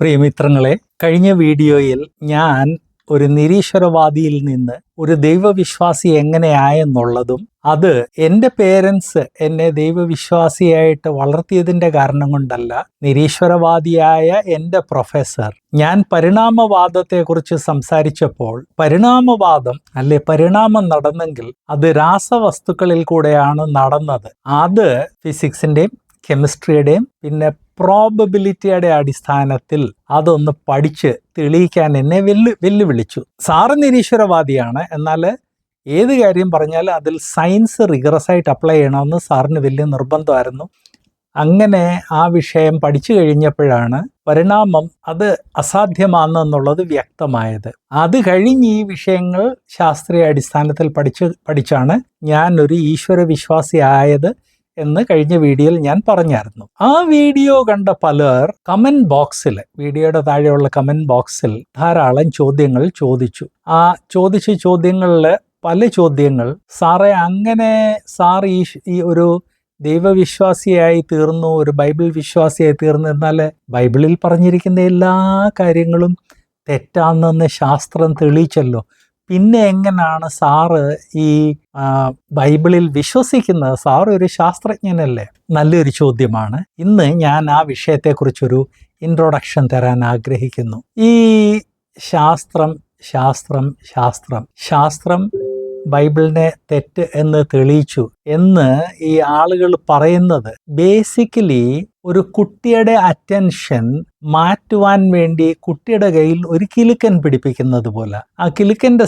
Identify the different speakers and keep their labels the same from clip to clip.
Speaker 1: പ്രിയമിത്രങ്ങളെ കഴിഞ്ഞ വീഡിയോയിൽ ഞാൻ ഒരു നിരീശ്വരവാദിയിൽ നിന്ന് ഒരു ദൈവവിശ്വാസി എങ്ങനെയായെന്നുള്ളതും അത് എന്റെ പേരൻസ് എന്നെ ദൈവവിശ്വാസിയായിട്ട് വളർത്തിയതിന്റെ കാരണം കൊണ്ടല്ല നിരീശ്വരവാദിയായ എന്റെ പ്രൊഫസർ. ഞാൻ പരിണാമവാദത്തെക്കുറിച്ച് സംസാരിച്ചപ്പോൾ പരിണാമവാദം അല്ലെ പരിണാമം നടന്നെങ്കിൽ അത് രാസവസ്തുക്കളിൽ കൂടെയാണ് നടന്നത്. അത് ഫിസിക്സിന്റെയും കെമിസ്ട്രിയുടെയും പിന്നെ പ്രോബബിലിറ്റിയുടെ അടിസ്ഥാനത്തിൽ അതൊന്ന് പഠിച്ച് തെളിയിക്കാൻ എന്നെ വെല്ലു വെല്ലുവിളിച്ചു. സാറ് നിരീശ്വരവാദിയാണ്. എന്നാൽ ഏത് കാര്യം പറഞ്ഞാൽ അതിൽ സയൻസ് റിഗറസ് ആയിട്ട് അപ്ലൈ ചെയ്യണമെന്ന് സാറിന് വലിയ നിർബന്ധമായിരുന്നു. അങ്ങനെ ആ വിഷയം പഠിച്ചു കഴിഞ്ഞപ്പോഴാണ് പരിണാമം അത് അസാധ്യമാണെന്നുള്ളത് വ്യക്തമായത്. അത് കഴിഞ്ഞ് ഈ വിഷയങ്ങൾ ശാസ്ത്രീയ അടിസ്ഥാനത്തിൽ പഠിച്ച് പഠിച്ചാണ് ഞാൻ ഒരു ഈശ്വര വിശ്വാസി ആയത് എന്ന് കഴിഞ്ഞ വീഡിയോയിൽ ഞാൻ പറഞ്ഞായിരുന്നു. ആ വീഡിയോ കണ്ട പലർ കമന്റ് ബോക്സിൽ വീഡിയോയുടെ താഴെയുള്ള കമന്റ് ബോക്സിൽ ധാരാളം ചോദ്യങ്ങൾ ചോദിച്ചു. ആ ചോദിച്ച ചോദ്യങ്ങളിൽ പല ചോദ്യങ്ങൾ സാറെ അങ്ങനെ സാർ ഈ ഈ ഒരു ദൈവവിശ്വാസിയായി തീർന്നു ഒരു ബൈബിൾ വിശ്വാസിയായി തീർന്നു എന്നാൽ ബൈബിളിൽ പറഞ്ഞിരിക്കുന്ന എല്ലാ കാര്യങ്ങളും തെറ്റാണെന്ന് ശാസ്ത്രം തെളിയിച്ചല്ലോ. പിന്നെ എങ്ങനെയാണ് സാറ് ഈ ബൈബിളിൽ വിശ്വസിക്കുന്നത്? സാർ ഒരു ശാസ്ത്രജ്ഞനല്ലേ? നല്ലൊരു ചോദ്യമാണ്. ഇന്ന് ഞാൻ ആ വിഷയത്തെക്കുറിച്ചൊരു ഇൻട്രൊഡക്ഷൻ തരാൻ ആഗ്രഹിക്കുന്നു. ഈ ശാസ്ത്രം ശാസ്ത്രം ശാസ്ത്രം ശാസ്ത്രം ബൈബിളിനെ തെറ്റ് എന്ന് തെളിയിച്ചു എന്ന് ഈ ആളുകൾ പറയുന്നത് ബേസിക്കലി ഒരു കുട്ടിയുടെ അറ്റൻഷൻ മാറ്റുവാൻ വേണ്ടി കുട്ടിയുടെ കയ്യിൽ ഒരു കിലുക്കൻ പിടിപ്പിക്കുന്നത് പോലെ. ആ കിലുക്കന്റെ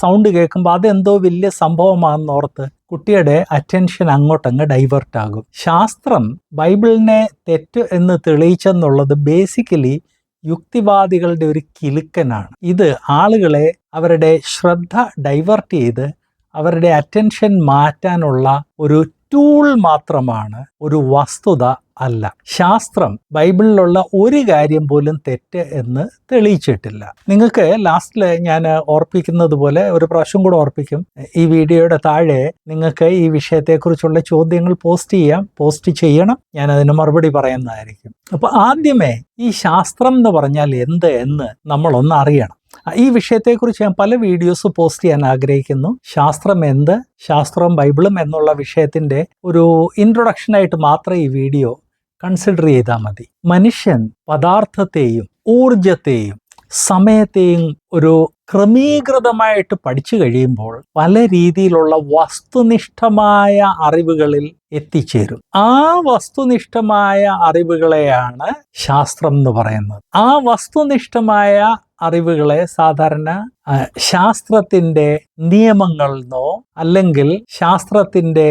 Speaker 1: സൗണ്ട് കേൾക്കുമ്പോൾ അതെന്തോ വലിയ സംഭവമാണെന്ന് ഓർത്ത് കുട്ടിയുടെ അറ്റൻഷൻ അങ്ങോട്ടങ്ങ് ഡൈവേർട്ട് ആകും. ശാസ്ത്രം ബൈബിളിനെ തെറ്റ് എന്ന് തെളിയിച്ചെന്നുള്ളത് ബേസിക്കലി യുക്തിവാദികളുടെ ഒരു കിലുക്കനാണ്. ഇത് ആളുകളെ അവരുടെ ശ്രദ്ധ ഡൈവേർട്ട് ചെയ്ത് അവരുടെ അറ്റൻഷൻ മാറ്റാനുള്ള ഒരു ടൂൾ മാത്രമാണ് ഒരു വസ്തുത അല്ല. ശാസ്ത്രം ബൈബിളിലുള്ള ഒരു കാര്യം പോലും തെറ്റ് എന്ന് തെളിയിച്ചിട്ടില്ല. നിങ്ങൾക്ക് ലാസ്റ്റിൽ ഞാൻ ഓർപ്പിക്കുന്നത് പോലെ ഒരു പ്രാവശ്യം കൂടെ ഓർപ്പിക്കും. ഈ വീഡിയോയുടെ താഴെ നിങ്ങൾക്ക് ഈ വിഷയത്തെക്കുറിച്ചുള്ള ചോദ്യങ്ങൾ പോസ്റ്റ് ചെയ്യാം. പോസ്റ്റ് ചെയ്യണം. ഞാൻ അതിന് മറുപടി പറയുന്നതായിരിക്കും. അപ്പൊ ആദ്യമേ ഈ ശാസ്ത്രം എന്ന് പറഞ്ഞാൽ എന്ത് എന്ന് നമ്മളൊന്ന് അറിയണം. ഈ വിഷയത്തെക്കുറിച്ച് ഞാൻ പല വീഡിയോസ് പോസ്റ്റ് ചെയ്യാൻ ആഗ്രഹിക്കുന്നു. ശാസ്ത്രം എന്ത്? ശാസ്ത്രവും ബൈബിളും എന്നുള്ള വിഷയത്തിന്റെ ഒരു ഇൻട്രൊഡക്ഷനായിട്ട് മാത്രമേ ഈ വീഡിയോ കൺസിഡർ ചെയ്താൽ മതി. മനുഷ്യൻ പദാർത്ഥത്തെയും ഊർജത്തെയും സമയത്തെയും ഒരു ക്രമീകൃതമായിട്ട് പഠിച്ചു കഴിയുമ്പോൾ പല രീതിയിലുള്ള വസ്തുനിഷ്ഠമായ അറിവുകളിൽ എത്തിച്ചേരും. ആ വസ്തുനിഷ്ഠമായ അറിവുകളെയാണ് ശാസ്ത്രം എന്ന് പറയുന്നത്. ആ വസ്തുനിഷ്ഠമായ അറിവുകളെ സാധാരണ ശാസ്ത്രത്തിന്റെ ശാസ്ത്രത്തിന്റെ നിയമങ്ങളെന്നോ അല്ലെങ്കിൽ ശാസ്ത്രത്തിന്റെ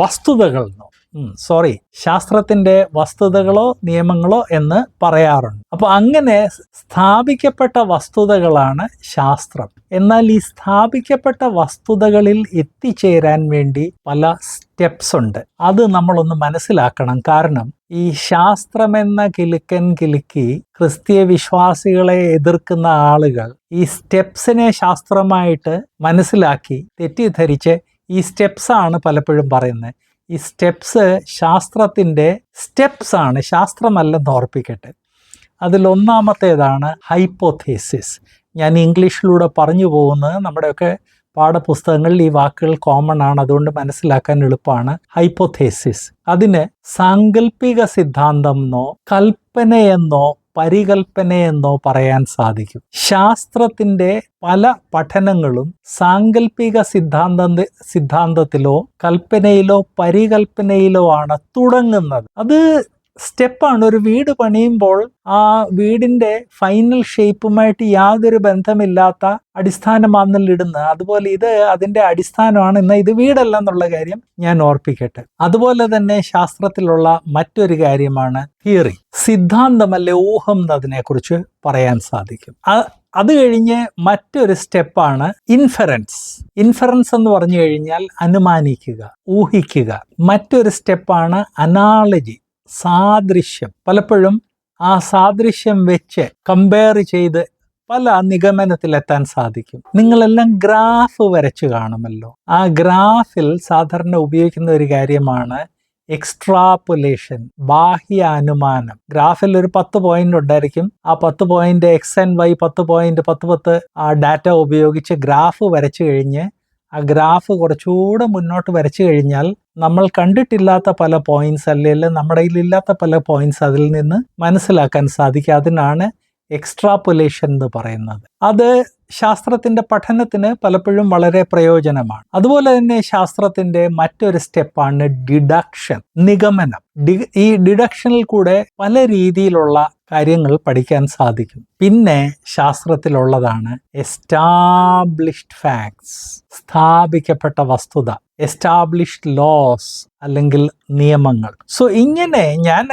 Speaker 1: വസ്തുതകൾ എന്നോ സോറി ശാസ്ത്രത്തിന്റെ വസ്തുതകളോ നിയമങ്ങളോ എന്ന് പറയാറുണ്ട്. അപ്പൊ അങ്ങനെ സ്ഥാപിക്കപ്പെട്ട വസ്തുതകളാണ് ശാസ്ത്രം. എന്നാൽ ഈ സ്ഥാപിക്കപ്പെട്ട വസ്തുതകളിൽ എത്തിച്ചേരാൻ വേണ്ടി പല സ്റ്റെപ്സ് ഉണ്ട്. അത് നമ്മളൊന്ന് മനസ്സിലാക്കണം. കാരണം ഈ ശാസ്ത്രമെന്ന കിലുക്കൻ കിലുക്കി ക്രിസ്തീയ വിശ്വാസികളെ എതിർക്കുന്ന ആളുകൾ ഈ സ്റ്റെപ്സിനെ ശാസ്ത്രമായിട്ട് മനസ്സിലാക്കി തെറ്റിദ്ധരിച്ച് ഈ സ്റ്റെപ്സ് ആണ് പലപ്പോഴും പറയുന്നത്. ഈ സ്റ്റെപ്സ് ശാസ്ത്രത്തിന്റെ സ്റ്റെപ്സ് ആണ് ശാസ്ത്രമല്ലെന്ന് ഓർപ്പിക്കട്ടെ. അതിലൊന്നാമത്തേതാണ് ഹൈപ്പോഥേസിസ്. ഞാൻ ഇംഗ്ലീഷിലൂടെ പറഞ്ഞു പോകുന്നത് നമ്മുടെയൊക്കെ പാഠപുസ്തകങ്ങളിൽ ഈ വാക്കുകൾ കോമൺ ആണ് അതുകൊണ്ട് മനസ്സിലാക്കാൻ എളുപ്പമാണ്. ഹൈപ്പോഥേസിസ്. അതിന് സാങ്കല്പിക സിദ്ധാന്തം എന്നോ കൽപ്പനയെന്നോ പരികൽപ്പനയെന്നോ പറയാൻ സാധിക്കും. ശാസ്ത്രത്തിന്റെ പല പഠനങ്ങളും സാങ്കല്പിക സിദ്ധാന്ത സിദ്ധാന്തത്തിലോ കൽപ്പനയിലോ പരികൽപ്പനയിലോ ആണ് തുടങ്ങുന്നത്. അത് സ്റ്റെപ്പാണ്. ഒരു വീട് പണിയുമ്പോൾ ആ വീടിന്റെ ഫൈനൽ ഷേപ്പുമായിട്ട് യാതൊരു ബന്ധമില്ലാത്ത അടിസ്ഥാനമാണ് ഇടുന്നത് അതുപോലെ ഇത് അതിന്റെ അടിസ്ഥാനമാണ്. എന്നാൽ ഇത് വീടല്ല എന്നുള്ള കാര്യം ഞാൻ ഓർപ്പിക്കട്ടെ. അതുപോലെ തന്നെ ശാസ്ത്രത്തിലുള്ള മറ്റൊരു കാര്യമാണ് തിയറി. സിദ്ധാന്തമല്ലേ ഊഹം എന്നതിനെക്കുറിച്ച് പറയാൻ സാധിക്കും. അത് കഴിഞ്ഞ് മറ്റൊരു സ്റ്റെപ്പാണ് ഇൻഫറൻസ്. ഇൻഫറൻസ് എന്ന് പറഞ്ഞു കഴിഞ്ഞാൽ അനുമാനിക്കുക ഊഹിക്കുക. മറ്റൊരു സ്റ്റെപ്പാണ് അനാളജി. സാദൃശ്യം. പലപ്പോഴും ആ സാദൃശ്യം വെച്ച് കമ്പയർ ചെയ്ത് പല നിഗമനത്തിലെത്താൻ സാധിക്കും. നിങ്ങളെല്ലാം ഗ്രാഫ് വരച്ചു കാണുമല്ലോ. ആ ഗ്രാഫിൽ സാധാരണ ഉപയോഗിക്കുന്ന ഒരു കാര്യമാണ് എക്സ്ട്രാപുലേഷൻ ബാഹ്യ അനുമാനം ഗ്രാഫിൽ ഒരു പത്ത് പോയിന്റ് ഉണ്ടായിരിക്കും. ആ പത്ത് പോയിന്റ് എക്സ് ആൻഡ് വൈ പത്ത് പോയിന്റ് പത്ത് പത്ത് ആ ഡാറ്റ ഉപയോഗിച്ച് ഗ്രാഫ് വരച്ചു കഴിഞ്ഞ് ആ ഗ്രാഫ് കുറച്ചുകൂടെ മുന്നോട്ട് വരച്ചു കഴിഞ്ഞാൽ നമ്മൾ കണ്ടിട്ടില്ലാത്ത പല പോയിന്റ്സ് അല്ലെങ്കിൽ നമ്മുടെ കയ്യിലില്ലാത്ത പല പോയിന്റ്സ് അതിൽ നിന്ന് മനസ്സിലാക്കാൻ സാധിക്കും. അതിനാണ് എക്സ്ട്രാപ്പുലേഷൻ എന്ന് പറയുന്നത്. അത് ശാസ്ത്രത്തിന്റെ പഠനത്തിന് പലപ്പോഴും വളരെ പ്രയോജനമാണ്. അതുപോലെ തന്നെ ശാസ്ത്രത്തിന്റെ മറ്റൊരു സ്റ്റെപ്പാണ് ഡിഡക്ഷൻ നിഗമനം. ഈ ഡിഡക്ഷനിൽ കൂടെ പല രീതിയിലുള്ള കാര്യങ്ങൾ പഠിക്കാൻ സാധിക്കും. പിന്നെ ശാസ്ത്രത്തിലുള്ളതാണ് എസ്റ്റാബ്ലിഷ്ഡ് ഫാക്ട്സ് സ്ഥാപിക്കപ്പെട്ട വസ്തുത. എസ്റ്റാബ്ലിഷ്ഡ് ലോസ് അല്ലെങ്കിൽ നിയമങ്ങൾ. സോ ഇങ്ങനെ ഞാൻ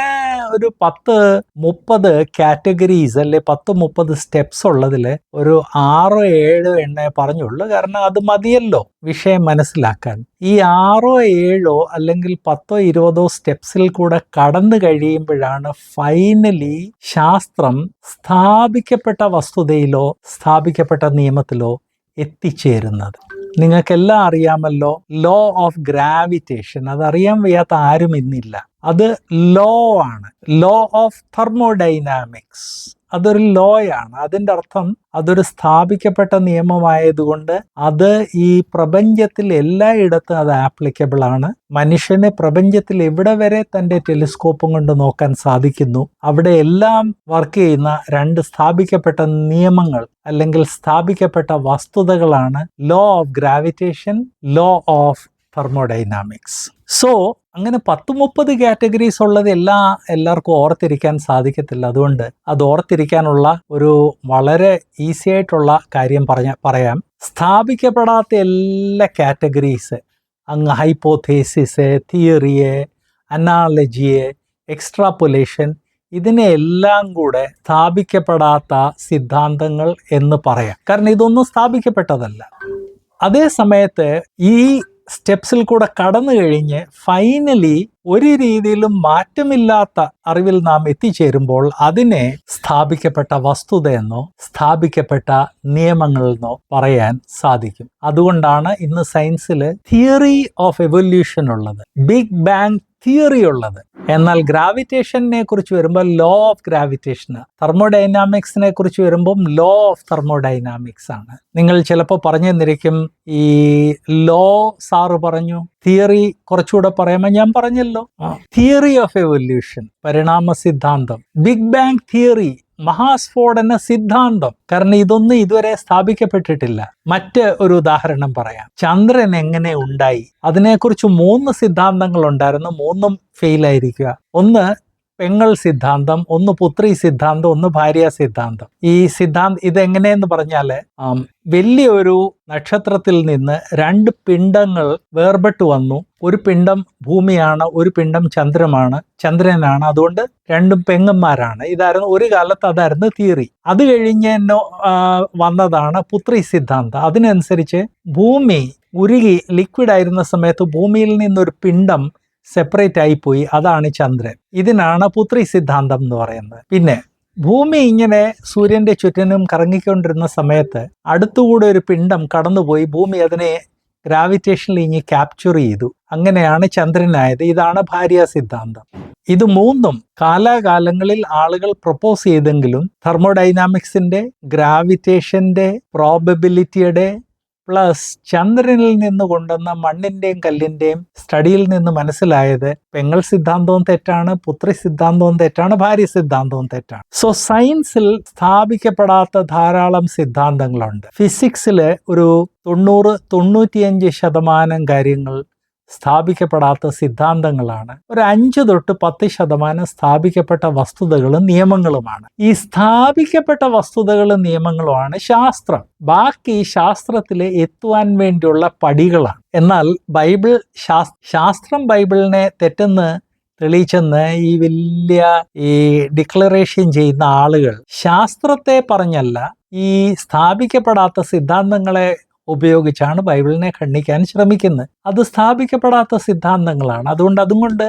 Speaker 1: ഒരു പത്ത് മുപ്പത് കാറ്റഗറീസ് അല്ലെ പത്ത് മുപ്പത് സ്റ്റെപ്സ് ഉള്ളതിൽ ഒരു ആറോ ഏഴോ എണ്ണേ പറഞ്ഞുള്ളൂ. കാരണം അത് മതിയല്ലോ വിഷയം മനസ്സിലാക്കാൻ. ഈ ആറോ ഏഴോ അല്ലെങ്കിൽ പത്തോ ഇരുപതോ സ്റ്റെപ്സിൽ കൂടെ കടന്നു കഴിയുമ്പോഴാണ് ഫൈനലി ശാസ്ത്രം സ്ഥാപിക്കപ്പെട്ട വസ്തുതയിലോ സ്ഥാപിക്കപ്പെട്ട നിയമത്തിലോ എത്തിച്ചേരുന്നത്. നിങ്ങൾക്കെല്ലാം അറിയാമല്ലോ ലോ ഓഫ് ഗ്രാവിറ്റേഷൻ അത് അറിയാൻ വയ്യാത്ത ആരും ഇന്നില്ല. അത് ലോ ആണ്. ലോ ഓഫ് തെർമോഡൈനാമിക്സ് അതൊരു ലോയാണ്. അതിന്റെ അർത്ഥം അതൊരു സ്ഥാപിക്കപ്പെട്ട നിയമമായതുകൊണ്ട് അത് ഈ പ്രപഞ്ചത്തിൽ എല്ലായിടത്തും അത് ആപ്ലിക്കബിൾ ആണ്. മനുഷ്യനെ പ്രപഞ്ചത്തിൽ എവിടെ വരെ തന്റെ ടെലിസ്കോപ്പും കൊണ്ട് നോക്കാൻ സാധിക്കുന്നു? അവിടെ എല്ലാം വർക്ക് ചെയ്യുന്ന രണ്ട് സ്ഥാപിക്കപ്പെട്ട നിയമങ്ങൾ അല്ലെങ്കിൽ സ്ഥാപിക്കപ്പെട്ട വസ്തുതകളാണ് law of gravitation law of thermodynamics so അങ്ങനെ പത്ത് മുപ്പത് കാറ്റഗറീസ് ഉള്ളത് എല്ലാ എല്ലാവർക്കും ഓർത്തിരിക്കാൻ സാധിക്കത്തില്ല. അതുകൊണ്ട് അത് ഓർത്തിരിക്കാനുള്ള ഒരു വളരെ ഈസി ആയിട്ടുള്ള കാര്യം പറഞ്ഞ പറയാം. സ്ഥാപിക്കപ്പെടാത്ത എല്ലാ കാറ്റഗറീസ് അങ്ങ് ഹൈപ്പോതേസിസ് തിയറിയെ അനാലജിയെ എക്സ്ട്രാപ്പുലേഷൻ ഇതിനെ എല്ലാം കൂടെ സ്ഥാപിക്കപ്പെടാത്ത സിദ്ധാന്തങ്ങൾ എന്ന് പറയാം. കാരണം ഇതൊന്നും സ്ഥാപിക്കപ്പെട്ടതല്ല. അതേ സമയത്ത് ഈ സ്റ്റെപ്സിൽ കൂടെ കടന്നു കഴിഞ്ഞ് ഫൈനലി ഒരു രീതിയിലും മാറ്റമില്ലാത്ത അറിവിൽ നാം എത്തിച്ചേരുമ്പോൾ അതിനെ സ്ഥാപിക്കപ്പെട്ട വസ്തുതയെന്നോ സ്ഥാപിക്കപ്പെട്ട നിയമങ്ങളെന്നോ പറയാൻ സാധിക്കും. അതുകൊണ്ടാണ് ഇന്ന് സയൻസിൽ തിയറി ഓഫ് എവല്യൂഷൻ ഉള്ളത്. ബിഗ് ബാങ് തിയറി ഉള്ളത്. എന്നാൽ ഗ്രാവിറ്റേഷനെ കുറിച്ച് വരുമ്പോൾ ലോ ഓഫ് ഗ്രാവിറ്റേഷൻ തെർമോഡൈനാമിക്സിനെ കുറിച്ച് വരുമ്പം ലോ ഓഫ് തെർമോഡൈനാമിക്സ് ആണ്. നിങ്ങൾ ചിലപ്പോൾ പറഞ്ഞു തന്നിരിക്കും ഈ ലോ സാറ് പറഞ്ഞു തിയറി കുറച്ചുകൂടെ പറയുമ്പോൾ ഞാൻ പറഞ്ഞല്ലോ. തിയറി ഓഫ് എവല്യൂഷൻ പരിണാമ സിദ്ധാന്തം. ബിഗ് ബാങ് തിയറി മഹാസ്ഫോടന സിദ്ധാന്തം. കാരണം ഇതൊന്നും ഇതുവരെ സ്ഥാപിക്കപ്പെട്ടിട്ടില്ല. മറ്റ് ഒരു ഉദാഹരണം പറയാം. ചന്ദ്രൻ എങ്ങനെ ഉണ്ടായി? അതിനെക്കുറിച്ച് മൂന്ന് സിദ്ധാന്തങ്ങൾ ഉണ്ടായിരുന്നു മൂന്നും ഫെയിൽ ആയിരിക്കുക. ഒന്ന് പെങ്ങൾ സിദ്ധാന്തം ഒന്ന് പുത്രി സിദ്ധാന്തം ഒന്ന് ഭാര്യ സിദ്ധാന്തം. ഈ സിദ്ധാന്തം ഇതെങ്ങനെയെന്ന് പറഞ്ഞാൽ വലിയ ഒരു നക്ഷത്രത്തിൽ നിന്ന് രണ്ട് പിണ്ടങ്ങൾ വേർപെട്ട് വന്നു. ഒരു പിണ്ടം ഭൂമിയാണ് ഒരു പിണ്ടം ചന്ദ്രമാണ് ചന്ദ്രനാണ്. അതുകൊണ്ട് രണ്ടും പെങ്ങന്മാരാണ്. ഇതായിരുന്നു ഒരു കാലത്ത് അതായിരുന്നു തിയറി. അത് കഴിഞ്ഞ് വന്നതാണ് പുത്രി സിദ്ധാന്തം. അതിനനുസരിച്ച് ഭൂമി ഉരുകി ലിക്വിഡ് ആയിരുന്ന സമയത്ത് ഭൂമിയിൽ നിന്നൊരു പിണ്ടം സെപ്പറേറ്റ് ആയിപ്പോയി അതാണ് ചന്ദ്രൻ. ഇതിനാണ് പുത്രി സിദ്ധാന്തം എന്ന് പറയുന്നത്. പിന്നെ ഭൂമി ഇങ്ങനെ സൂര്യന്റെ ചുറ്റിനും കറങ്ങിക്കൊണ്ടിരുന്ന സമയത്ത് അടുത്തുകൂടെ ഒരു പിണ്ടം കടന്നുപോയി. ഭൂമി അതിനെ ഗ്രാവിറ്റേഷനിൽ ഇനി ക്യാപ്ചർ ചെയ്തു. അങ്ങനെയാണ് ചന്ദ്രനായത്. ഇതാണ് ഭാര്യ സിദ്ധാന്തം. ഇത് മൂന്നും കാലാകാലങ്ങളിൽ ആളുകൾ പ്രപ്പോസ് ചെയ്തെങ്കിലും തെർമോഡൈനാമിക്സിന്റെ ഗ്രാവിറ്റേഷന്റെ പ്രോബബിലിറ്റിയുടെ പ്ലസ് ചന്ദ്രനിൽ നിന്ന് കൊണ്ടുവന്ന മണ്ണിന്റെയും കല്ലിന്റെയും സ്റ്റഡിയിൽ നിന്ന് മനസ്സിലായത് പെങ്ങൾ സിദ്ധാന്തവും തെറ്റാണ് പുത്രി സിദ്ധാന്തവും തെറ്റാണ് ഭാര്യ സിദ്ധാന്തവും തെറ്റാണ്. സോ സയൻസിൽ സ്ഥാപിക്കപ്പെടാത്ത ധാരാളം സിദ്ധാന്തങ്ങളുണ്ട്. ഫിസിക്സിൽ ഒരു തൊണ്ണൂറ് തൊണ്ണൂറ്റിയഞ്ച് ശതമാനം കാര്യങ്ങൾ സ്ഥാപിക്കപ്പെടാത്ത സിദ്ധാന്തങ്ങളാണ്. ഒരു അഞ്ച് തൊട്ട് പത്ത് ശതമാനം സ്ഥാപിക്കപ്പെട്ട വസ്തുതകളും നിയമങ്ങളുമാണ്. ഈ സ്ഥാപിക്കപ്പെട്ട വസ്തുതകളും നിയമങ്ങളുമാണ് ശാസ്ത്രം. ബാക്കി ശാസ്ത്രത്തിൽ എത്തുവാൻ വേണ്ടിയുള്ള പടികളാണ്. എന്നാൽ ബൈബിൾ ശാസ്ത്രം ബൈബിളിനെ തെറ്റെന്ന് തെളിയിച്ചെന്ന് ഈ വലിയ ഈ ഡിക്ലറേഷൻ ചെയ്യുന്ന ആളുകൾ ശാസ്ത്രത്തെ പറഞ്ഞല്ല ഈ സ്ഥാപിക്കപ്പെടാത്ത സിദ്ധാന്തങ്ങളെ ഉപയോഗിച്ചാണ് ബൈബിളിനെ ഖണ്ഡിക്കാൻ ശ്രമിക്കുന്നത്. അത് സ്ഥാപിക്കപ്പെടാത്ത സിദ്ധാന്തങ്ങളാണ്. അതുകൊണ്ട് അതും കൊണ്ട്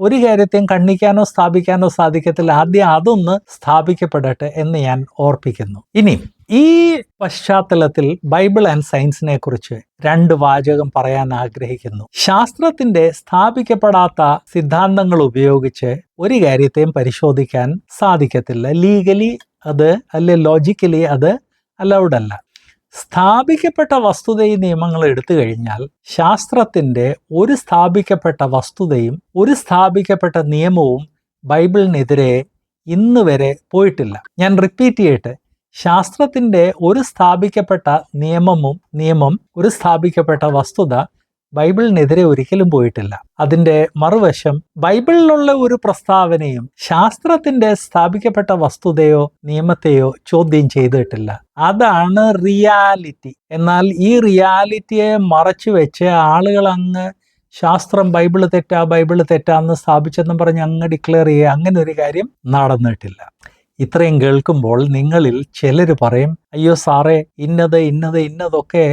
Speaker 1: ഒരു കാര്യത്തെയും കണ്ണിക്കാനോ സ്ഥാപിക്കാനോ സാധിക്കത്തില്ല. ആദ്യം അതൊന്ന് സ്ഥാപിക്കപ്പെടട്ടെ എന്ന് ഞാൻ ഓർപ്പിക്കുന്നു. ഇനി ഈ പശ്ചാത്തലത്തിൽ ബൈബിൾ ആൻഡ് സയൻസിനെ കുറിച്ച് രണ്ട് വാചകം പറയാൻ ആഗ്രഹിക്കുന്നു. ശാസ്ത്രത്തിന്റെ സ്ഥാപിക്കപ്പെടാത്ത സിദ്ധാന്തങ്ങൾ ഉപയോഗിച്ച് ഒരു കാര്യത്തെയും പരിശോധിക്കാൻ സാധിക്കത്തില്ല. ലീഗലി അത് അല്ലെ ലോജിക്കലി അത് അലൗഡ് അല്ല. സ്ഥാപിക്കപ്പെട്ട വസ്തുതയും നിയമങ്ങൾ എടുത്തു കഴിഞ്ഞാൽ ശാസ്ത്രത്തിന്റെ ഒരു സ്ഥാപിക്കപ്പെട്ട വസ്തുതയും ഒരു സ്ഥാപിക്കപ്പെട്ട നിയമവും ബൈബിളിനെതിരെ ഇന്ന് വരെ പോയിട്ടില്ല. ഞാൻ റിപ്പീറ്റ് ചെയ്യട്ടെ. ശാസ്ത്രത്തിന്റെ ഒരു സ്ഥാപിക്കപ്പെട്ട നിയമവും നിയമം ഒരു സ്ഥാപിക്കപ്പെട്ട വസ്തുത ബൈബിളിനെതിരെ ഒരിക്കലും പോയിട്ടില്ല. അതിന്റെ മറുവശം ബൈബിളിലുള്ള ഒരു പ്രസ്താവനയും ശാസ്ത്രത്തിന്റെ സ്ഥാപിക്കപ്പെട്ട വസ്തുതയോ നിയമത്തെയോ ചോദ്യം ചെയ്തിട്ടില്ല. അതാണ് റിയാലിറ്റി. എന്നാൽ ഈ റിയാലിറ്റിയെ മറച്ചു വെച്ച് ആളുകൾ അങ്ങ് ശാസ്ത്രം ബൈബിൾ തെറ്റാ ബൈബിൾ തെറ്റാന്ന് സ്ഥാപിച്ചെന്നും പറഞ്ഞ് അങ്ങ് ഡിക്ലെയർ ചെയ്യുക അങ്ങനെ ഒരു കാര്യം നടന്നിട്ടില്ല. ഇത്രയും കേൾക്കുമ്പോൾ നിങ്ങളിൽ ചിലർ പറയും അയ്യോ സാറേ ഇന്നത് ഇന്നത് ഇന്നതൊക്കെ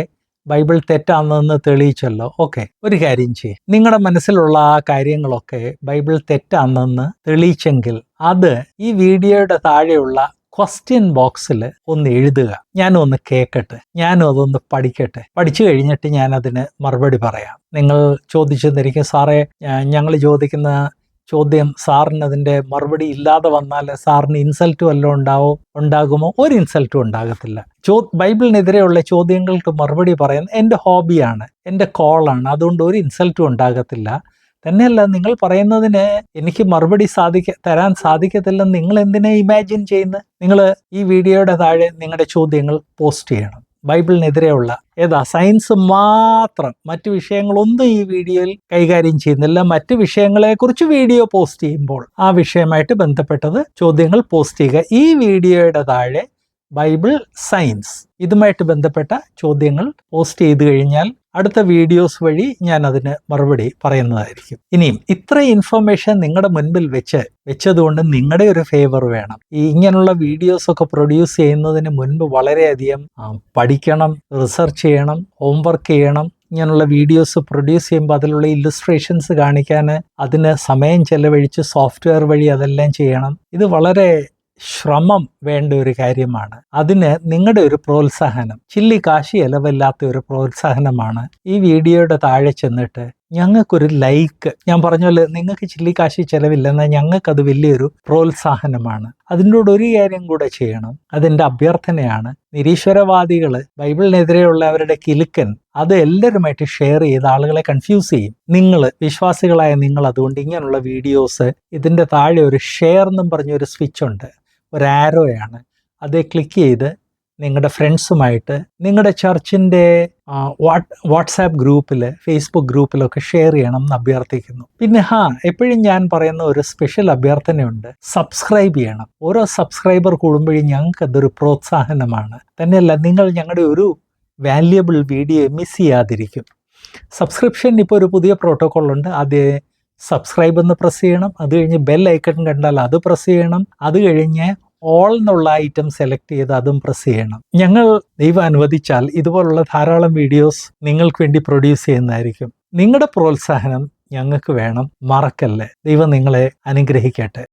Speaker 1: ബൈബിൾ തെറ്റാണെന്ന് തെളിയിച്ചല്ലോ. ഓക്കെ ഒരു കാര്യം ചെയ്യും. നിങ്ങളുടെ മനസ്സിലുള്ള ആ കാര്യങ്ങളൊക്കെ ബൈബിൾ തെറ്റാണെന്ന് തെളിയിച്ചെങ്കിൽ അത് ഈ വീഡിയോയുടെ താഴെയുള്ള ക്വസ്റ്റ്യൻ ബോക്സിൽ ഒന്ന് എഴുതുക. ഞാനും ഒന്ന് കേൾക്കട്ടെ ഞാനും അതൊന്ന് പഠിക്കട്ടെ. പഠിച്ചു കഴിഞ്ഞിട്ട് ഞാൻ അതിന് മറുപടി പറയാം. നിങ്ങൾ ചോദിച്ചെന്നിരിക്കും സാറേ ഞങ്ങൾ ചോദിക്കുന്ന ചോദ്യം സാറിന് അതിന്റെ മറുപടി ഇല്ലാതെ വന്നാൽ സാറിന് ഇൻസൾട്ട് വല്ലതും ഉണ്ടാവോ? ഉണ്ടാകുമോ? ഒരു ഇൻസൾട്ടും ഉണ്ടാകത്തില്ല. ചോ ബൈബിളിനെതിരെയുള്ള ചോദ്യങ്ങൾക്ക് മറുപടി പറയുന്നത് എന്റെ ഹോബിയാണ് എന്റെ കോളാണ് അതുകൊണ്ട് ഒരു ഇൻസൾട്ടും ഉണ്ടാകത്തില്ല. തന്നെയല്ല നിങ്ങൾ പറയുന്നതിന് എനിക്ക് മറുപടി സാധിക്ക തരാൻ സാധിക്കത്തില്ലെന്ന് നിങ്ങൾ എന്തിനെ ഇമാജിൻ ചെയ്യുന്നത്? നിങ്ങൾ ഈ വീഡിയോയുടെ താഴെ നിങ്ങളുടെ ചോദ്യങ്ങൾ പോസ്റ്റ് ചെയ്യണം. ബൈബിളിനെതിരെയുള്ള ഏതാ സയൻസ് മാത്രം മറ്റു വിഷയങ്ങളൊന്നും ഈ വീഡിയോയിൽ കൈകാര്യം ചെയ്യുന്നില്ല. മറ്റു വിഷയങ്ങളെക്കുറിച്ച് വീഡിയോ പോസ്റ്റ് ചെയ്യുമ്പോൾ ആ വിഷയമായിട്ട് ബന്ധപ്പെട്ടത് ചോദ്യങ്ങൾ പോസ്റ്റ് ചെയ്യുക. ഈ വീഡിയോയുടെ താഴെ ബൈബിൾ സയൻസ് ഇതുമായിട്ട് ബന്ധപ്പെട്ട ചോദ്യങ്ങൾ പോസ്റ്റ് ചെയ്തു കഴിഞ്ഞാൽ അടുത്ത വീഡിയോസ് വഴി ഞാൻ അതിന് മറുപടി പറയുന്നതായിരിക്കും. ഇനിയും ഇത്ര ഇൻഫർമേഷൻ നിങ്ങളുടെ മുൻപിൽ വെച്ച് വെച്ചതുകൊണ്ട് നിങ്ങളുടെ ഒരു ഫേവർ വേണം. ഈ ഇങ്ങനെയുള്ള വീഡിയോസ് ഒക്കെ പ്രൊഡ്യൂസ് ചെയ്യുന്നതിന് മുൻപ് വളരെയധികം പഠിക്കണം റിസർച്ച് ചെയ്യണം ഹോംവർക്ക് ചെയ്യണം ഇങ്ങനെയുള്ള വീഡിയോസ് പ്രൊഡ്യൂസ് ചെയ്യുമ്പോൾ അതിലുള്ള ഇല്ലുസ്ട്രേഷൻസ് കാണിക്കാൻ അതിന് സമയം ചെലവഴിച്ച് സോഫ്റ്റ്വെയർ വഴി അതെല്ലാം ചെയ്യണം. ഇത് വളരെ ശ്രമം വേണ്ട ഒരു കാര്യമാണ്. അതിന് നിങ്ങളുടെ ഒരു പ്രോത്സാഹനം ചില്ലി കാശി ഇലവല്ലാത്ത ഒരു പ്രോത്സാഹനമാണ് ഈ വീഡിയോയുടെ താഴെ ചെന്നിട്ട് ഞങ്ങൾക്കൊരു ലൈക്ക് ഞാൻ പറഞ്ഞല്ലോ നിങ്ങൾക്ക് ചില്ലി കാശി ചെലവില്ലെന്നാൽ ഞങ്ങൾക്കത് വലിയൊരു പ്രോത്സാഹനമാണ്. അതിനോട് ഒരു കാര്യം കൂടെ ചെയ്യണം. അതിന്റെ അഭ്യർത്ഥനയാണ് നിരീശ്വരവാദികൾ ബൈബിളിനെതിരെയുള്ള അവരുടെ കിലുക്കൻ അത് എല്ലാവരുമായിട്ട് ഷെയർ ചെയ്ത് ആളുകളെ കൺഫ്യൂസ് ചെയ്യും. നിങ്ങൾ വിശ്വാസികളായ നിങ്ങൾ അതുകൊണ്ട് ഇങ്ങനെയുള്ള വീഡിയോസ് ഇതിന്റെ താഴെ ഒരു ഷെയർ എന്നും പറഞ്ഞൊരു സ്വിച്ച് ഉണ്ട്. ഒരു ആരോയാണ് അത് ക്ലിക്ക് ചെയ്ത് നിങ്ങളുടെ ഫ്രണ്ട്സുമായിട്ട് നിങ്ങളുടെ ചർച്ചിന്റെ വാട്സാപ്പ് ഗ്രൂപ്പിൽ ഫേസ്ബുക്ക് ഗ്രൂപ്പിലൊക്കെ ഷെയർ ചെയ്യണം എന്ന് അഭ്യർത്ഥിക്കുന്നു. പിന്നെ ഹാ എപ്പോഴും ഞാൻ പറയുന്ന ഒരു സ്പെഷ്യൽ അഭ്യർത്ഥനയുണ്ട്. സബ്സ്ക്രൈബ് ചെയ്യണം. ഓരോ സബ്സ്ക്രൈബർ കൂടുമ്പോഴും ഞങ്ങൾക്ക് അതൊരു പ്രോത്സാഹനമാണ്. തന്നെയല്ല നിങ്ങൾ ഞങ്ങളുടെ ഒരു വാല്യുബിൾ വീഡിയോ മിസ് ചെയ്യാതിരിക്കും. സബ്സ്ക്രിപ്ഷൻ ഇപ്പോൾ ഒരു പുതിയ പ്രോട്ടോക്കോൾ ഉണ്ട്. ആദ്യം സബ്സ്ക്രൈബ് എന്ന് പ്രസ് ചെയ്യണം. അത് കഴിഞ്ഞ് ബെൽ ഐക്കൺ കണ്ടാൽ അത് പ്രസ് ചെയ്യണം. അത് കഴിഞ്ഞ് ഓൾ എന്നുള്ള ഐറ്റം സെലക്ട് ചെയ്ത് അതും പ്രസ് ചെയ്യണം. ഞങ്ങൾ ദൈവം അനുവദിച്ചാൽ ഇതുപോലുള്ള ധാരാളം വീഡിയോസ് നിങ്ങൾക്ക് വേണ്ടി പ്രൊഡ്യൂസ് ചെയ്യുന്നതായിരിക്കും. നിങ്ങളുടെ പ്രോത്സാഹനം ഞങ്ങൾക്ക് വേണം. മറക്കല്ലേ? ദൈവം നിങ്ങളെ അനുഗ്രഹിക്കട്ടെ.